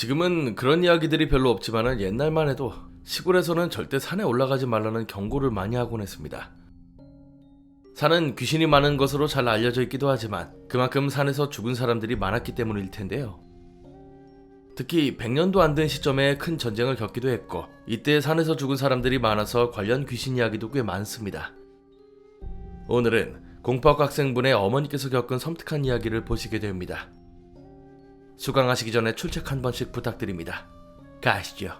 지금은 그런 이야기들이 별로 없지만은 옛날만 해도 시골에서는 절대 산에 올라가지 말라는 경고를 많이 하곤 했습니다. 산은 귀신이 많은 것으로 잘 알려져 있기도 하지만 그만큼 산에서 죽은 사람들이 많았기 때문일 텐데요. 특히 100년도 안 된 시점에 큰 전쟁을 겪기도 했고 이때 산에서 죽은 사람들이 많아서 관련 귀신 이야기도 꽤 많습니다. 오늘은 공법 학생분의 어머니께서 겪은 섬뜩한 이야기를 보시게 됩니다. 수강하시기 전에 출첵 한 번씩 부탁드립니다. 가시죠.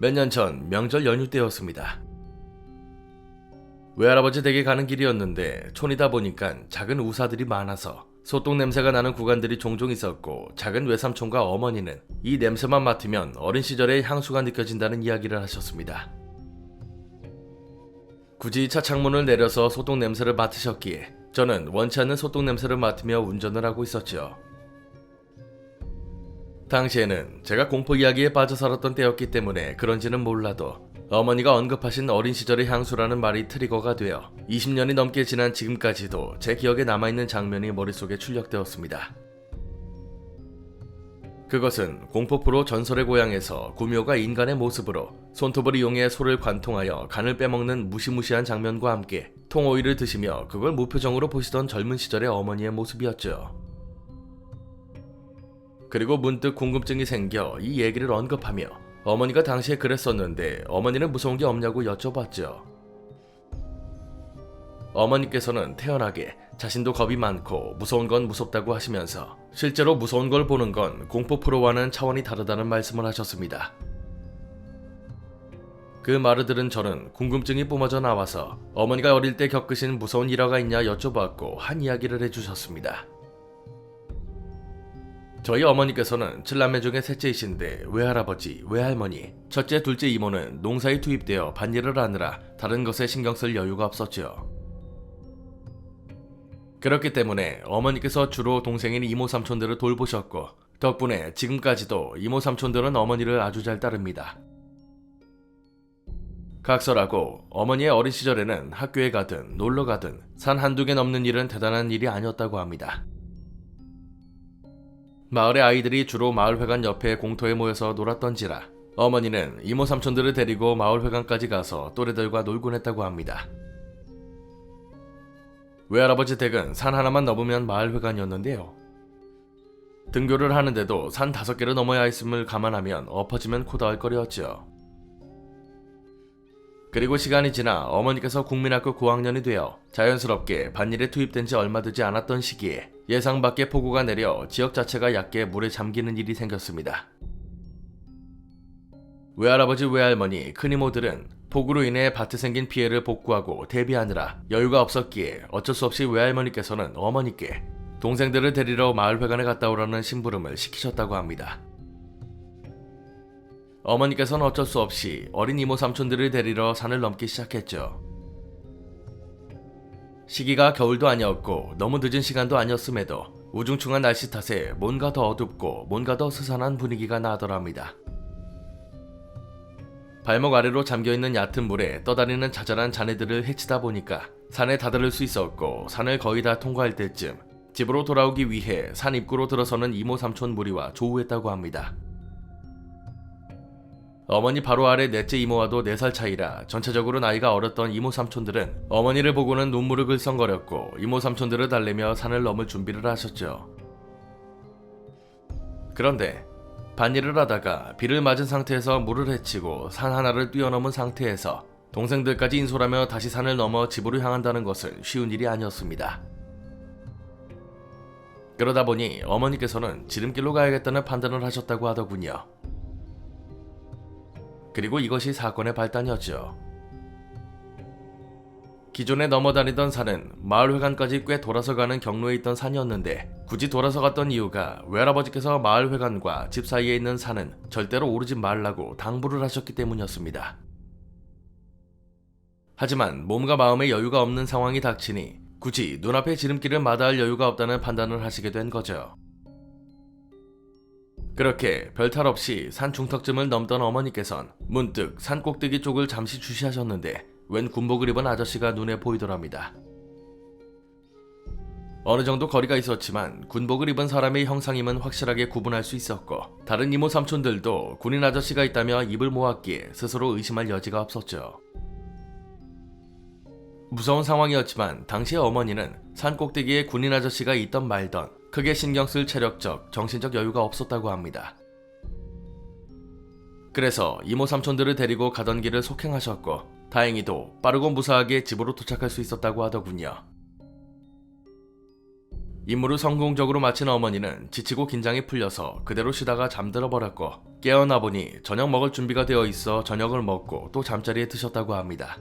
몇 년 전 명절 연휴 때였습니다. 외할아버지 댁에 가는 길이었는데 촌이다 보니까 작은 우사들이 많아서 소똥 냄새가 나는 구간들이 종종 있었고 작은 외삼촌과 어머니는 이 냄새만 맡으면 어린 시절의 향수가 느껴진다는 이야기를 하셨습니다. 굳이 차 창문을 내려서 소똥 냄새를 맡으셨기에 저는 원치 않는 소똥 냄새를 맡으며 운전을 하고 있었죠. 당시에는 제가 공포 이야기에 빠져 살았던 때였기 때문에 그런지는 몰라도 어머니가 언급하신 어린 시절의 향수라는 말이 트리거가 되어 20년이 넘게 지난 지금까지도 제 기억에 남아있는 장면이 머릿속에 출력되었습니다. 그것은 공포프로 전설의 고향에서 구묘가 인간의 모습으로 손톱을 이용해 소를 관통하여 간을 빼먹는 무시무시한 장면과 함께 통오이를 드시며 그걸 무표정으로 보시던 젊은 시절의 어머니의 모습이었죠. 그리고 문득 궁금증이 생겨 이 얘기를 언급하며 어머니가 당시에 그랬었는데 어머니는 무서운 게 없냐고 여쭤봤죠. 어머니께서는 태연하게 자신도 겁이 많고 무서운 건 무섭다고 하시면서 실제로 무서운 걸 보는 건 공포 프로와는 차원이 다르다는 말씀을 하셨습니다. 그 말을 들은 저는 궁금증이 뿜어져 나와서 어머니가 어릴 때 겪으신 무서운 일화가 있냐 여쭤봤고 한 이야기를 해주셨습니다. 저희 어머니께서는 칠남매 중에 셋째이신데 외할아버지, 외할머니, 첫째, 둘째 이모는 농사에 투입되어 밭일을 하느라 다른 것에 신경 쓸 여유가 없었죠. 그렇기 때문에 어머니께서 주로 동생인 이모 삼촌들을 돌보셨고 덕분에 지금까지도 이모 삼촌들은 어머니를 아주 잘 따릅니다. 각설하고 어머니의 어린 시절에는 학교에 가든 놀러 가든 산 한두 개 넘는 일은 대단한 일이 아니었다고 합니다. 마을의 아이들이 주로 마을회관 옆에 공터에 모여서 놀았던지라 어머니는 이모 삼촌들을 데리고 마을회관까지 가서 또래들과 놀곤 했다고 합니다. 외할아버지 댁은 산 하나만 넘으면 마을회관이었는데요. 등교를 하는데도 산 다섯 개를 넘어야 했음을 감안하면 엎어지면 코다할 거리였죠. 그리고 시간이 지나 어머니께서 국민학교 고학년이 되어 자연스럽게 밭일에 투입된 지 얼마 되지 않았던 시기에 예상 밖의 폭우가 내려 지역 자체가 얕게 물에 잠기는 일이 생겼습니다. 외할아버지 외할머니 큰이모들은 폭우로 인해 밭에 생긴 피해를 복구하고 대비하느라 여유가 없었기에 어쩔 수 없이 외할머니께서는 어머니께 동생들을 데리러 마을회관에 갔다 오라는 심부름을 시키셨다고 합니다. 어머니께서는 어쩔 수 없이 어린 이모 삼촌들을 데리러 산을 넘기 시작했죠. 시기가 겨울도 아니었고 너무 늦은 시간도 아니었음에도 우중충한 날씨 탓에 뭔가 더 어둡고 뭔가 더 스산한 분위기가 나더랍니다. 발목 아래로 잠겨있는 얕은 물에 떠다니는 자잘한 자네들을 헤치다 보니까 산에 다다를 수 있었고 산을 거의 다 통과할 때쯤 집으로 돌아오기 위해 산 입구로 들어서는 이모 삼촌 무리와 조우했다고 합니다. 어머니 바로 아래 넷째 이모와도 4살 차이라 전체적으로 나이가 어렸던 이모 삼촌들은 어머니를 보고는 눈물을 글썽거렸고 이모 삼촌들을 달래며 산을 넘을 준비를 하셨죠. 그런데 반일을 하다가 비를 맞은 상태에서 물을 헤치고 산 하나를 뛰어넘은 상태에서 동생들까지 인솔하며 다시 산을 넘어 집으로 향한다는 것은 쉬운 일이 아니었습니다. 그러다 보니 어머니께서는 지름길로 가야겠다는 판단을 하셨다고 하더군요. 그리고 이것이 사건의 발단이었죠. 기존에 넘어다니던 산은 마을회관까지 꽤 돌아서 가는 경로에 있던 산이었는데 굳이 돌아서 갔던 이유가 외할아버지께서 마을회관과 집 사이에 있는 산은 절대로 오르지 말라고 당부를 하셨기 때문이었습니다. 하지만 몸과 마음의 여유가 없는 상황이 닥치니 굳이 눈앞의 지름길을 마다할 여유가 없다는 판단을 하시게 된 거죠. 그렇게 별탈 없이 산 중턱쯤을 넘던 어머니께선 문득 산 꼭대기 쪽을 잠시 주시하셨는데 웬 군복을 입은 아저씨가 눈에 보이더랍니다. 어느 정도 거리가 있었지만 군복을 입은 사람의 형상임은 확실하게 구분할 수 있었고 다른 이모 삼촌들도 군인 아저씨가 있다며 입을 모았기에 스스로 의심할 여지가 없었죠. 무서운 상황이었지만 당시의 어머니는 산 꼭대기에 군인 아저씨가 있던 말던 크게 신경 쓸 체력적, 정신적 여유가 없었다고 합니다. 그래서 이모 삼촌들을 데리고 가던 길을 속행하셨고 다행히도 빠르고 무사하게 집으로 도착할 수 있었다고 하더군요. 임무를 성공적으로 마친 어머니는 지치고 긴장이 풀려서 그대로 쉬다가 잠들어 버렸고 깨어나 보니 저녁 먹을 준비가 되어 있어 저녁을 먹고 또 잠자리에 드셨다고 합니다.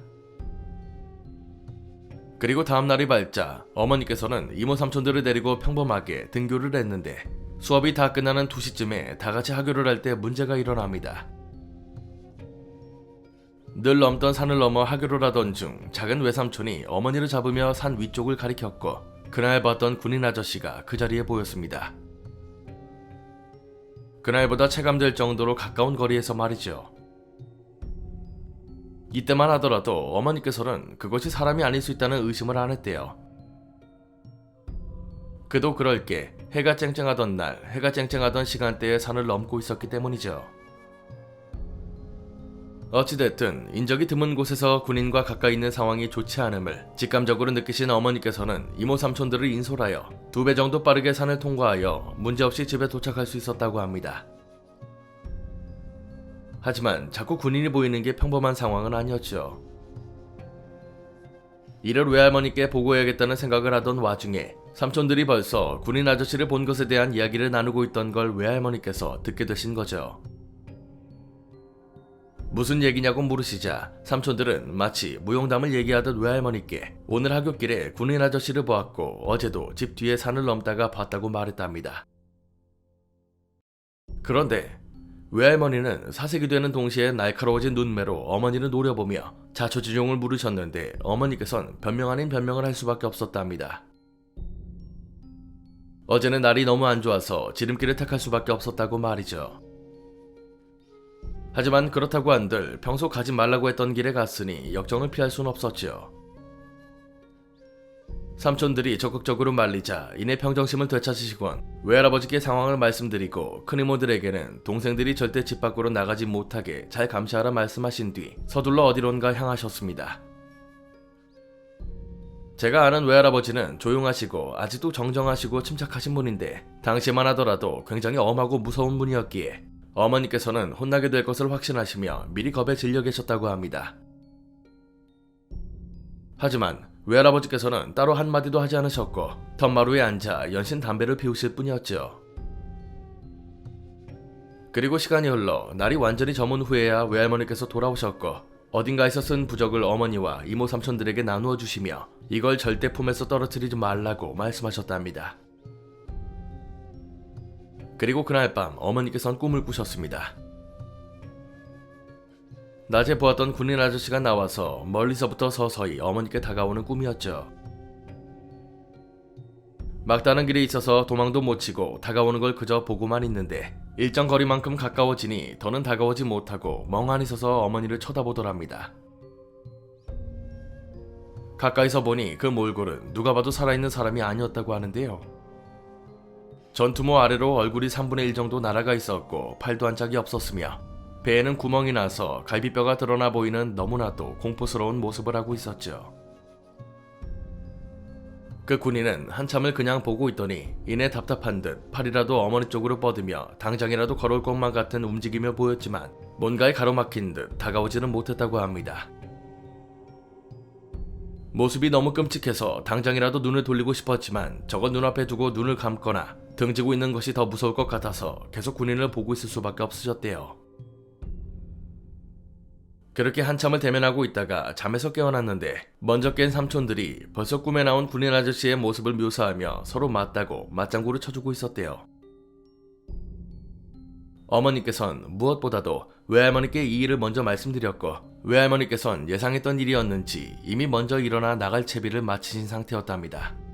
그리고 다음 날이 밝자 어머니께서는 이모 삼촌들을 데리고 평범하게 등교를 했는데 수업이 다 끝나는 2시쯤에 다 같이 하교를 할 때 문제가 일어납니다. 늘 넘던 산을 넘어 하교를 하던 중 작은 외삼촌이 어머니를 잡으며 산 위쪽을 가리켰고 그날 봤던 군인 아저씨가 그 자리에 보였습니다. 그날보다 체감될 정도로 가까운 거리에서 말이죠. 이때만 하더라도 어머니께서는 그것이 사람이 아닐 수 있다는 의심을 안 했대요. 그도 그럴 게 해가 쨍쨍하던 날, 해가 쨍쨍하던 시간대에 산을 넘고 있었기 때문이죠. 어찌됐든 인적이 드문 곳에서 군인과 가까이 있는 상황이 좋지 않음을 직감적으로 느끼신 어머니께서는 이모 삼촌들을 인솔하여 두 배 정도 빠르게 산을 통과하여 문제없이 집에 도착할 수 있었다고 합니다. 하지만 자꾸 군인이 보이는 게 평범한 상황은 아니었죠. 이를 외할머니께 보고해야겠다는 생각을 하던 와중에 삼촌들이 벌써 군인 아저씨를 본 것에 대한 이야기를 나누고 있던 걸 외할머니께서 듣게 되신 거죠. 무슨 얘기냐고 물으시자 삼촌들은 마치 무용담을 얘기하듯 외할머니께 오늘 하굣길에 군인 아저씨를 보았고 어제도 집 뒤에 산을 넘다가 봤다고 말했답니다. 그런데 외할머니는 사색이 되는 동시에 날카로워진 눈매로 어머니를 노려보며 자초지종을 물으셨는데 어머니께선 변명 아닌 변명을 할 수밖에 없었답니다. 어제는 날이 너무 안 좋아서 지름길을 택할 수밖에 없었다고 말이죠. 하지만 그렇다고 한들 평소 가지 말라고 했던 길에 갔으니 역정을 피할 순 없었지요. 삼촌들이 적극적으로 말리자 이내 평정심을 되찾으시곤 외할아버지께 상황을 말씀드리고 큰 이모들에게는 동생들이 절대 집 밖으로 나가지 못하게 잘 감시하라 말씀하신 뒤 서둘러 어디론가 향하셨습니다. 제가 아는 외할아버지는 조용하시고 아직도 정정하시고 침착하신 분인데 당시만 하더라도 굉장히 엄하고 무서운 분이었기에 어머니께서는 혼나게 될 것을 확신하시며 미리 겁에 질려 계셨다고 합니다. 하지만 외할아버지께서는 따로 한마디도 하지 않으셨고 턴마루에 앉아 연신 담배를 피우실 뿐이었죠. 그리고 시간이 흘러 날이 완전히 저문 후에야 외할머니께서 돌아오셨고 어딘가에서 쓴 부적을 어머니와 이모 삼촌들에게 나누어 주시며 이걸 절대 품에서 떨어뜨리지 말라고 말씀하셨답니다. 그리고 그날 밤 어머니께선 꿈을 꾸셨습니다. 낮에 보았던 군인 아저씨가 나와서 멀리서부터 서서히 어머니께 다가오는 꿈이었죠. 막다른 길에 있어서 도망도 못 치고 다가오는 걸 그저 보고만 있는데 일정 거리만큼 가까워지니 더는 다가오지 못하고 멍하니 서서 어머니를 쳐다보더랍니다. 가까이서 보니 그 몰골은 누가 봐도 살아있는 사람이 아니었다고 하는데요. 전투모 아래로 얼굴이 3분의 1 정도 날아가 있었고 팔도 한 짝이 없었으며 배에는 구멍이 나서 갈비뼈가 드러나 보이는 너무나도 공포스러운 모습을 하고 있었죠. 그 군인은 한참을 그냥 보고 있더니 이내 답답한 듯 팔이라도 어머니 쪽으로 뻗으며 당장이라도 걸어올 것만 같은 움직임을 보였지만 뭔가에 가로막힌 듯 다가오지는 못했다고 합니다. 모습이 너무 끔찍해서 당장이라도 눈을 돌리고 싶었지만 저건 눈앞에 두고 눈을 감거나 등지고 있는 것이 더 무서울 것 같아서 계속 군인을 보고 있을 수밖에 없으셨대요. 그렇게 한참을 대면하고 있다가 잠에서 깨어났는데 먼저 깬 삼촌들이 벌써 꿈에 나온 군인 아저씨의 모습을 묘사하며 서로 맞다고 맞장구를 쳐주고 있었대요. 어머니께선 무엇보다도 외할머니께 이 일을 먼저 말씀드렸고 외할머니께선 예상했던 일이었는지 이미 먼저 일어나 나갈 채비를 마치신 상태였답니다.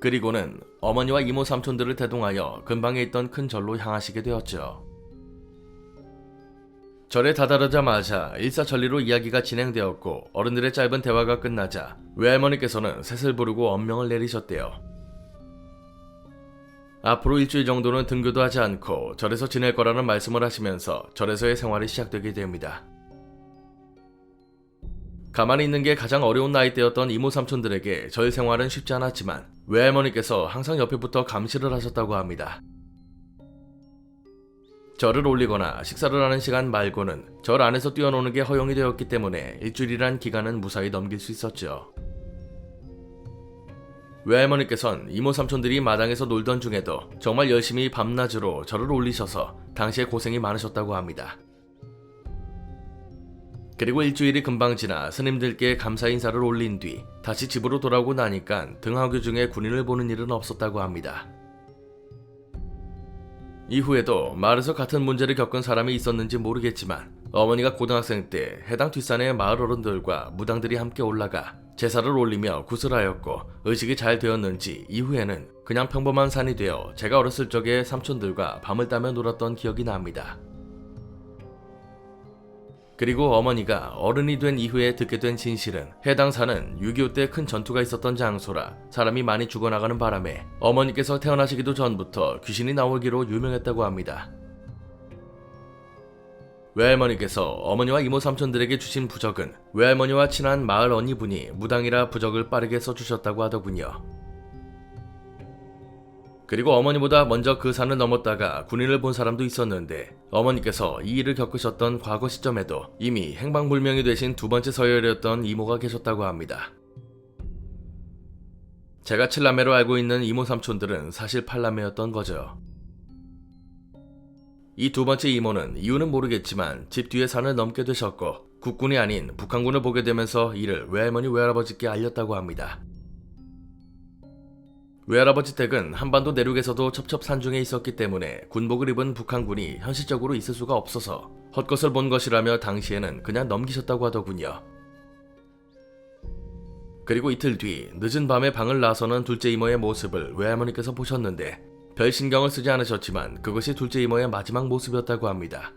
그리고는 어머니와 이모 삼촌들을 대동하여 근방에 있던 큰 절로 향하시게 되었죠. 절에 다다르자마자 일사천리로 이야기가 진행되었고 어른들의 짧은 대화가 끝나자 외할머니께서는 셋을 부르고 엄명을 내리셨대요. 앞으로 일주일 정도는 등교도 하지 않고 절에서 지낼 거라는 말씀을 하시면서 절에서의 생활이 시작되게 됩니다. 가만히 있는 게 가장 어려운 나이대였던 이모 삼촌들에게 절 생활은 쉽지 않았지만 외할머니께서 항상 옆에 붙어 감시를 하셨다고 합니다. 절을 올리거나 식사를 하는 시간 말고는 절 안에서 뛰어노는 게 허용이 되었기 때문에 일주일이란 기간은 무사히 넘길 수 있었죠. 외할머니께선 이모 삼촌들이 마당에서 놀던 중에도 정말 열심히 밤낮으로 절을 올리셔서 당시에 고생이 많으셨다고 합니다. 그리고 일주일이 금방 지나 스님들께 감사 인사를 올린 뒤 다시 집으로 돌아오고 나니까 등하교 중에 군인을 보는 일은 없었다고 합니다. 이후에도 마을에서 같은 문제를 겪은 사람이 있었는지 모르겠지만 어머니가 고등학생 때 해당 뒷산의 마을 어른들과 무당들이 함께 올라가 제사를 올리며 구슬하였고 의식이 잘 되었는지 이후에는 그냥 평범한 산이 되어 제가 어렸을 적에 삼촌들과 밤을 따며 놀았던 기억이 납니다. 그리고 어머니가 어른이 된 이후에 듣게 된 진실은 해당 산은 6.25 때 큰 전투가 있었던 장소라 사람이 많이 죽어나가는 바람에 어머니께서 태어나시기도 전부터 귀신이 나오기로 유명했다고 합니다. 외할머니께서 어머니와 이모 삼촌들에게 주신 부적은 외할머니와 친한 마을 언니분이 무당이라 부적을 빠르게 써주셨다고 하더군요. 그리고 어머니보다 먼저 그 산을 넘었다가 군인을 본 사람도 있었는데 어머니께서 이 일을 겪으셨던 과거 시점에도 이미 행방불명이 되신 두 번째 서열이었던 이모가 계셨다고 합니다. 제가 칠남매로 알고 있는 이모 삼촌들은 사실 팔남매였던 거죠. 이 두 번째 이모는 이유는 모르겠지만 집 뒤에 산을 넘게 되셨고 국군이 아닌 북한군을 보게 되면서 이를 외할머니 외할아버지께 알렸다고 합니다. 외할아버지 댁은 한반도 내륙에서도 첩첩산중에 있었기 때문에 군복을 입은 북한군이 현실적으로 있을 수가 없어서 헛것을 본 것이라며 당시에는 그냥 넘기셨다고 하더군요. 그리고 이틀 뒤 늦은 밤에 방을 나서는 둘째 이모의 모습을 외할머니께서 보셨는데 별 신경을 쓰지 않으셨지만 그것이 둘째 이모의 마지막 모습이었다고 합니다.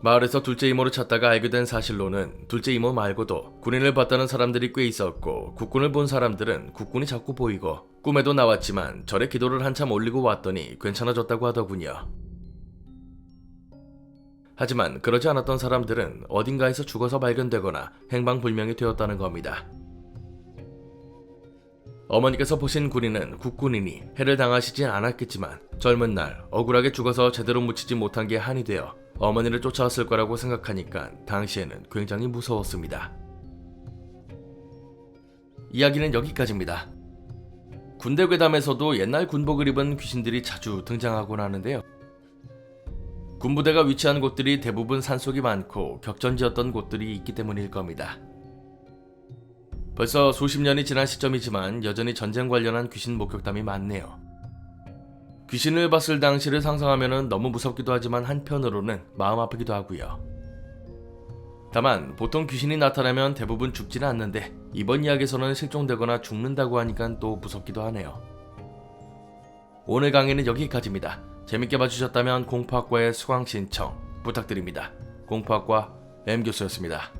마을에서 둘째 이모를 찾다가 알게 된 사실로는 둘째 이모 말고도 군인을 봤다는 사람들이 꽤 있었고 국군을 본 사람들은 국군이 자꾸 보이고 꿈에도 나왔지만 절에 기도를 한참 올리고 왔더니 괜찮아졌다고 하더군요. 하지만 그러지 않았던 사람들은 어딘가에서 죽어서 발견되거나 행방불명이 되었다는 겁니다. 어머니께서 보신 군인은 국군이니 해를 당하시진 않았겠지만 젊은 날 억울하게 죽어서 제대로 묻히지 못한 게 한이 되어 어머니를 쫓아왔을 거라고 생각하니까 당시에는 굉장히 무서웠습니다. 이야기는 여기까지입니다. 군대 괴담에서도 옛날 군복을 입은 귀신들이 자주 등장하곤 하는데요. 군부대가 위치한 곳들이 대부분 산속이 많고 격전지였던 곳들이 있기 때문일 겁니다. 벌써 수십 년이 지난 시점이지만 여전히 전쟁 관련한 귀신 목격담이 많네요. 귀신을 봤을 당시를 상상하면 너무 무섭기도 하지만 한편으로는 마음 아프기도 하고요. 다만 보통 귀신이 나타나면 대부분 죽지는 않는데 이번 이야기에서는 실종되거나 죽는다고 하니까 또 무섭기도 하네요. 오늘 강의는 여기까지입니다. 재밌게 봐주셨다면 공포학과의 수강 신청 부탁드립니다. 공포학과 M 교수였습니다.